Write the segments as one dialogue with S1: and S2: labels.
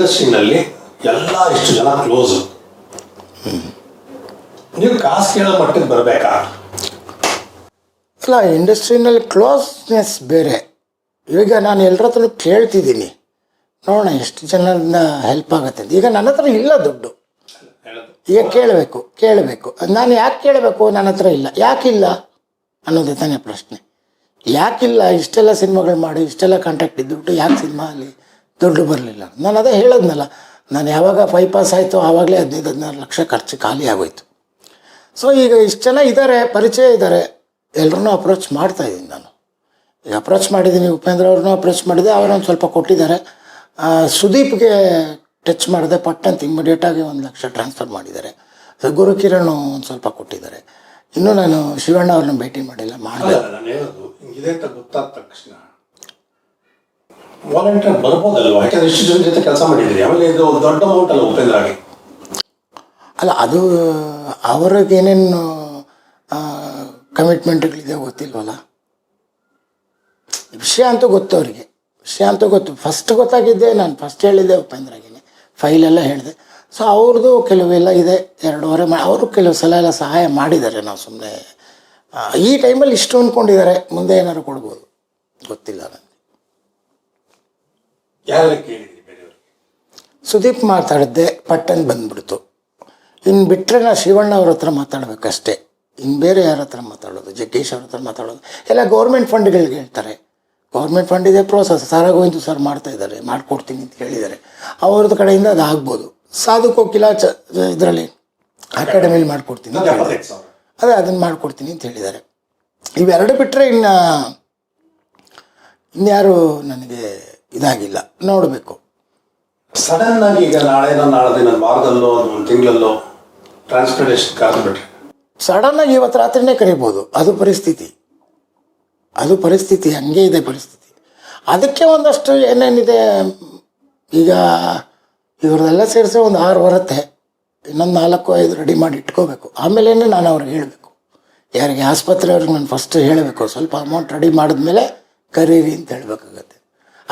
S1: ಇಂಡಸ್ಟ್ರಿನಲ್ಲಿ ಎಲ್ಲ ಇಷ್ಟು ಜನ ಕ್ಲೋಸ್. ನೀವು ಕಾಸು ಕೇಳೋ ಮಟ್ಟಕ್ಕೆ ಬರಬೇಕಾ?
S2: ಅಲ್ಲ, ಇಂಡಸ್ಟ್ರಿನಲ್ಲಿ ಕ್ಲೋಸ್ನೆಸ್ ಬೇರೆ. ಈಗ ನಾನು ಎಲ್ಲರ ಹತ್ರ ಕೇಳ್ತಿದ್ದೀನಿ. ನೋಡೋಣ ಎಷ್ಟು ಜನರಿಂದ ಹೆಲ್ಪ್ ಆಗುತ್ತೆ ಈಗ ನನ್ನ ಹತ್ರ ಇಲ್ಲ ದುಡ್ಡು. ಈಗ ಕೇಳಬೇಕು ಕೇಳಬೇಕು. ನಾನು ಯಾಕೆ ಕೇಳಬೇಕು? ನನ್ನ ಹತ್ರ ಇಲ್ಲ. ಯಾಕಿಲ್ಲ ಅನ್ನೋದೇ ತಾನೇ ಪ್ರಶ್ನೆ. ಯಾಕಿಲ್ಲ? ಇಷ್ಟೆಲ್ಲ ಸಿನಿಮಾಗಳು ಮಾಡಿ, ಇಷ್ಟೆಲ್ಲ ಕಾಂಟ್ಯಾಕ್ಟ್ ಇದ್ದುಬಿಟ್ಟು ಯಾಕೆ ಸಿನಿಮಾ ಅಲ್ಲಿ ದುಡ್ಡು ಬರಲಿಲ್ಲ. ನಾನು ಅದೇ ಹೇಳೋದ್ನಲ್ಲ, ನಾನು ಯಾವಾಗ ಫೈ ಪಾಸ್ ಆಯಿತು ಆವಾಗಲೇ ಹದಿನೈದು, ಹದಿನಾರು ಲಕ್ಷ ಖರ್ಚು ಖಾಲಿ ಆಗೋಯ್ತು. ಸೊ ಈಗ ಇಷ್ಟು ಜನ ಇದ್ದಾರೆ ಪರಿಚಯ ಇದ್ದಾರೆ ಎಲ್ಲರನ್ನೂ ಅಪ್ರೋಚ್ ಮಾಡ್ತಾ ಇದ್ದೀನಿ ನಾನು. ಈಗ ಅಪ್ರೋಚ್ ಮಾಡಿದ್ದೀನಿ, ಉಪೇಂದ್ರ ಅವ್ರನ್ನೂ ಅಪ್ರೋಚ್ ಮಾಡಿದೆ ಅವರೊಂದು ಸ್ವಲ್ಪ ಕೊಟ್ಟಿದ್ದಾರೆ. ಸುದೀಪ್ಗೆ ಟಚ್ ಮಾಡಿದೆ, ಪಟ್ ಅಂತ ಇಮ್ಮಿಡಿಯೇಟಾಗಿ ಒಂದು ಲಕ್ಷ ಟ್ರಾನ್ಸ್ಫರ್ ಮಾಡಿದ್ದಾರೆ. ಸೊ ಗುರುಕಿರಣ್ ಒಂದು ಸ್ವಲ್ಪ ಕೊಟ್ಟಿದ್ದಾರೆ. ಇನ್ನೂ ನಾನು ಶಿವಣ್ಣ ಅವ್ರನ್ನ ಭೇಟಿ ಮಾಡಿಲ್ಲ, ಮಾಡಿದೆ
S1: ಅಲ್ಲ ನಾನು ಹೇಳೋದು ಹಿಂಗಿದೆ ಅಂತ ಗೊತ್ತಾದ ತಕ್ಷಣ ವಾಲಂಟಿಯರ್ ಬರ್ಬೋದಲ್ವಾ? ಯಾಕಂದ್ರೆ ಇಷ್ಟು ಜನ ಜೊತೆ ಕೆಲಸ ಮಾಡಿದ್ರಿ ಆಮೇಲೆ ಇದು ದೊಡ್ಡ ಅಮೌಂಟ್ ಅಲ್ಲ ಉಪೇಂದ್ರಾಗೆ
S2: ಅಲ್ಲ, ಅದು, ಅವ್ರಿಗೇನೇನು ಕಮಿಟ್ಮೆಂಟ್ಗಳಿದೆ ಗೊತ್ತಿಲ್ವಲ್ಲ? ವಿಷಯ ಅಂತೂ ಗೊತ್ತು ಅವರಿಗೆ. ವಿಷಯ ಅಂತೂ ಗೊತ್ತು. ಫಸ್ಟ್ ಗೊತ್ತಾಗಿದ್ದೆ ನಾನು. ಫಸ್ಟ್ ಹೇಳಿದ್ದೆ ಉಪೇಂದ್ರಗೇನೆ ಫೈಲೆಲ್ಲ ಹೇಳಿದೆ. ಸೊ ಅವ್ರದ್ದು ಕೆಲವೆಲ್ಲ ಇದೆ. ಎರಡೂವರೆ ಮಾ, ಅವರು ಕೆಲವು ಸಲ ಎಲ್ಲ ಸಹಾಯ ಮಾಡಿದ್ದಾರೆ. ನಾವು ಸುಮ್ಮನೆ ಈ ಟೈಮಲ್ಲಿ ಇಷ್ಟು ಅಂದ್ಕೊಂಡಿದ್ದಾರೆ ಮುಂದೆ ಏನಾದ್ರು ಕೊಡ್ಬೋದು. ಗೊತ್ತಿಲ್ಲ ನನಗೆ
S1: ಯಾರು ಕೇಳಿದ್ರಿ ಬೇರೆಯವ್ರಿಗೆ?
S2: ಸುದೀಪ್ ಮಾತಾಡಿದ್ದೆ ಪಟ್ಟನ್ ಬಂದ್ಬಿಡ್ತು. ಇನ್ನು ಬಿಟ್ಟರೆ ನಾ ಶಿವಣ್ಣ ಅವ್ರ ಹತ್ರ ಮಾತಾಡಬೇಕಷ್ಟೇ. ಇನ್ನು ಬೇರೆ ಯಾರ ಹತ್ರ ಮಾತಾಡೋದು? ಜಗ್ಗೇಶ್ ಅವ್ರ ಹತ್ರ ಮಾತಾಡೋದು? ಎಲ್ಲ ಗೌರ್ಮೆಂಟ್ ಫಂಡ್ಗಳಿಗೆ ಹೇಳ್ತಾರೆ. ಗೌರ್ಮೆಂಟ್ ಫಂಡ್ ಇದೆ ಪ್ರೋಸೆಸ್ ಸಾರಾಗೋಯ್ತು ಸರ್ ಮಾಡ್ತಾ ಇದ್ದಾರೆ. ಮಾಡಿಕೊಡ್ತೀನಿ ಅಂತ ಹೇಳಿದ್ದಾರೆ. ಅವ್ರದ್ದು ಕಡೆಯಿಂದ ಅದು ಆಗ್ಬೋದು. ಸಾಧು ಕೋಕಿಲ ಚ ಇದರಲ್ಲಿ ಅಕಾಡೆಮಿಲಿ ಮಾಡಿಕೊಡ್ತೀನಿ ಅದೇ ಅದನ್ನು ಮಾಡಿಕೊಡ್ತೀನಿ ಅಂತ ಹೇಳಿದ್ದಾರೆ. ಇವೆರಡು ಬಿಟ್ಟರೆ ಇನ್ನು ಇನ್ಯಾರು ನನಗೆ ಇದಾಗಿಲ್ಲ. ನೋಡಬೇಕು.
S1: ಸಡನ್ ಆಗಿ ಈಗ ನಾಳೆನೋ ನಾಳೆ ದಿನ ವಾರದಲ್ಲೋ ಒಂದು ತಿಂಗಳಲ್ಲೋ ಟ್ರಾನ್ಸ್ಪೋರ್ಟೇಷನ್ ಕಾಸು ಬಿಟ್ರೆ.
S2: ಆಗಿ ಇವತ್ತು ರಾತ್ರಿನೇ ಕರಿಬೋದು. ಅದು ಪರಿಸ್ಥಿತಿ. ಅದು ಪರಿಸ್ಥಿತಿ ಹಂಗೆ ಇದೆ ಪರಿಸ್ಥಿತಿ. ಅದಕ್ಕೆ ಒಂದಷ್ಟು ಏನೇನಿದೆ ಈಗ ಇವ್ರದೆಲ್ಲ ಸೇರಿಸಿ ಒಂದು ಆರು ಬರುತ್ತೆ ಇನ್ನೊಂದು ನಾಲ್ಕು ಐದು ರೆಡಿ ಮಾಡಿ ಇಟ್ಕೋಬೇಕು. ಆಮೇಲೆ ನಾನು ಅವ್ರಿಗೆ ಹೇಳಬೇಕು. ಯಾರಿಗೆ ಆಸ್ಪತ್ರೆ ಅವ್ರಿಗೆ ನಾನು ಫಸ್ಟ್ ಹೇಳಬೇಕು. ಸ್ವಲ್ಪ ಅಮೌಂಟ್ ರೆಡಿ ಮಾಡಿದ್ಮೇಲೆ ಕರೀರಿ ಅಂತ ಹೇಳಬೇಕಾಗತ್ತೆ.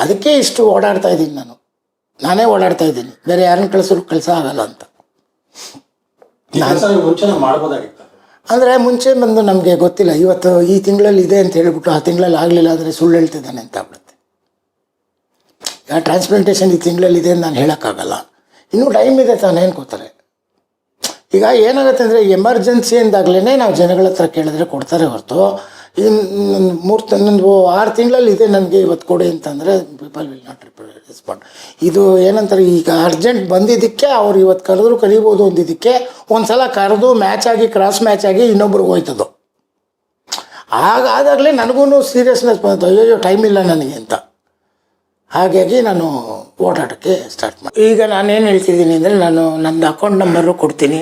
S2: ಅದಕ್ಕೆ ಇಷ್ಟು ಓಡಾಡ್ತಾ ಇದ್ದೀನಿ ನಾನು. ನಾನೇ ಓಡಾಡ್ತಾ ಇದ್ದೀನಿ. ಬೇರೆ ಯಾರನ್ನ ಕಳಿಸೋರು ಕೆಲಸ ಆಗಲ್ಲ ಅಂತ. ಅಂದ್ರೆ ಮುಂಚೆ ಬಂದು ನಮಗೆ ಗೊತ್ತಿಲ್ಲ ಇವತ್ತು ಈ ತಿಂಗಳಲ್ಲಿ ಇದೆ ಅಂತ ಹೇಳ್ಬಿಟ್ಟು ಆ ತಿಂಗಳಲ್ಲಿ ಆಗಲಿಲ್ಲ ಅಂದರೆ ಸುಳ್ಳು ಹೇಳ್ತಿದ್ದಾನೆ ಅಂತ ಆಗ್ಬಿಡುತ್ತೆ. ಈಗ ಟ್ರಾನ್ಸ್ಪ್ಲಾಂಟೇಷನ್ ಈ ತಿಂಗಳಲ್ಲಿ ಇದೆ ಅಂತ ನಾನು ಹೇಳೋಕ್ಕಾಗಲ್ಲ. ಇನ್ನೂ ಟೈಮ್ ಇದೆ ತಾನೇ ಅನ್ಕೋತಾರೆ ಈಗ ಏನಾಗುತ್ತೆ ಅಂದರೆ ಎಮರ್ಜೆನ್ಸಿ ಅಂದಾಗಲೇ ನಾವು ಜನಗಳ ಹತ್ರ ಕೇಳಿದ್ರೆ ಕೊಡ್ತಾರೆ ಹೊರತು. ಇನ್ನು ಮೂರು ಇನ್ನೊಂದು ಆರು ತಿಂಗಳಲ್ಲಿ ಇದೆ ನನಗೆ ಇವತ್ತು ಕೊಡಿ ಅಂತಂದರೆ ಪೀಪಲ್ ವಿಲ್ ನಾಟ್ ರೆಸ್ಪಾಂಡ್ ಇದು ಏನಂತಾರೆ, ಈಗ ಅರ್ಜೆಂಟ್ ಬಂದಿದ್ದಕ್ಕೆ ಅವ್ರು ಇವತ್ತು ಕರೆದ್ರು ಕರಿಬೋದು ಅಂದಿದ್ದಕ್ಕೆ ಒಂದು ಸಲ ಕರೆದು ಮ್ಯಾಚ್ ಆಗಿ ಕ್ರಾಸ್ ಮ್ಯಾಚ್ ಆಗಿ ಇನ್ನೊಬ್ರಿಗೆ ಹೋಯ್ತದು. ಆಗ ಆದಾಗಲೇ ನನಗೂ ಸೀರಿಯಸ್ನೆಸ್ ಬಂತು. ಅಯ್ಯೋ ಟೈಮ್ ಇಲ್ಲ ನನಗೆ ಅಂತ. ಹಾಗಾಗಿ ನಾನು ಓಡಾಟಕ್ಕೆ ಸ್ಟಾರ್ಟ್ ಮಾಡಿ ಈಗ ನಾನೇನು ಹೇಳ್ತಿದ್ದೀನಿ ಅಂದರೆ ನಾನು ನನ್ನ ಅಕೌಂಟ್ ನಂಬರು ಕೊಡ್ತೀನಿ.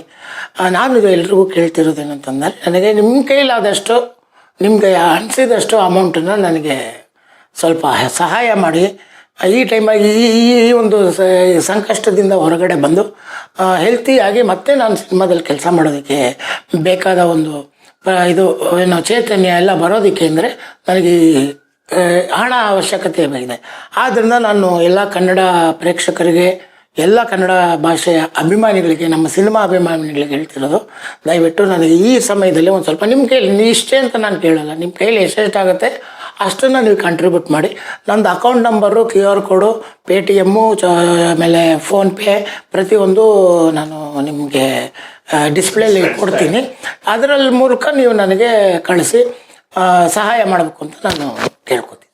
S2: ನಾನು ಎಲ್ರಿಗೂ ಕೇಳ್ತಿರೋದೇನಂತಂದರೆ, ನನಗೆ ನಿಮ್ಮ ಕೈಲಾದಷ್ಟು ನಿಮಗೆ ಅನಿಸಿದಷ್ಟು ಅಮೌಂಟನ್ನು ನನಗೆ ಸ್ವಲ್ಪ ಸಹಾಯ ಮಾಡಿ. ಈ ಟೈಮಾಗಿ ಈ, ಈ- ಒಂದು ಸಂಕಷ್ಟದಿಂದ ಹೊರಗಡೆ ಬಂದು ಹೆಲ್ತಿಯಾಗಿ ಮತ್ತೆ ನಾನು ಸಿನಿಮಾದಲ್ಲಿ ಕೆಲಸ ಮಾಡೋದಕ್ಕೆ ಬೇಕಾದ ಒಂದು ಇದು, ಏನು, ಚೈತನ್ಯ ಎಲ್ಲ ಬರೋದಕ್ಕೆ ಅಂದರೆ ನನಗೆ ಹಣ ಅವಶ್ಯಕತೆ ಇದೆ ಆದ್ದರಿಂದ ನಾನು ಎಲ್ಲ ಕನ್ನಡ ಪ್ರೇಕ್ಷಕರಿಗೆ ಎಲ್ಲ ಕನ್ನಡ ಭಾಷೆಯ ಅಭಿಮಾನಿಗಳಿಗೆ, ನಮ್ಮ ಸಿನಿಮಾ ಅಭಿಮಾನಿಗಳಿಗೆ ಹೇಳ್ತಿರೋದು, ದಯವಿಟ್ಟು ನನಗೆ ಈ ಸಮಯದಲ್ಲಿ ಒಂದು ಸ್ವಲ್ಪ ನಿಮ್ಮ ಕೈಯಲ್ಲಿ, ನೀವು ಇಷ್ಟೇ ಅಂತ ನಾನು ಕೇಳಲ್ಲ ನಿಮ್ಮ ಕೈಲಿ ಎಷ್ಟೆಷ್ಟಾಗುತ್ತೆ ಅಷ್ಟನ್ನು ನೀವು ಕಾಂಟ್ರಿಬ್ಯೂಟ್ ಮಾಡಿ. ನಂದು account number Q R code Paytm ಚ, ಆಮೇಲೆ ಫೋನ್ಪೇ ಪ್ರತಿಯೊಂದು ನಾನು ನಿಮಗೆ ಡಿಸ್ಪ್ಲೇಲಿ ಕೊಡ್ತೀನಿ. ಅದರಲ್ಲಿ ಮೂಲಕ ನೀವು ನನಗೆ ಕಳಿಸಿ ಸಹಾಯ ಮಾಡಬೇಕು ಅಂತ ನಾನು ಕೇಳ್ಕೊತೀನಿ.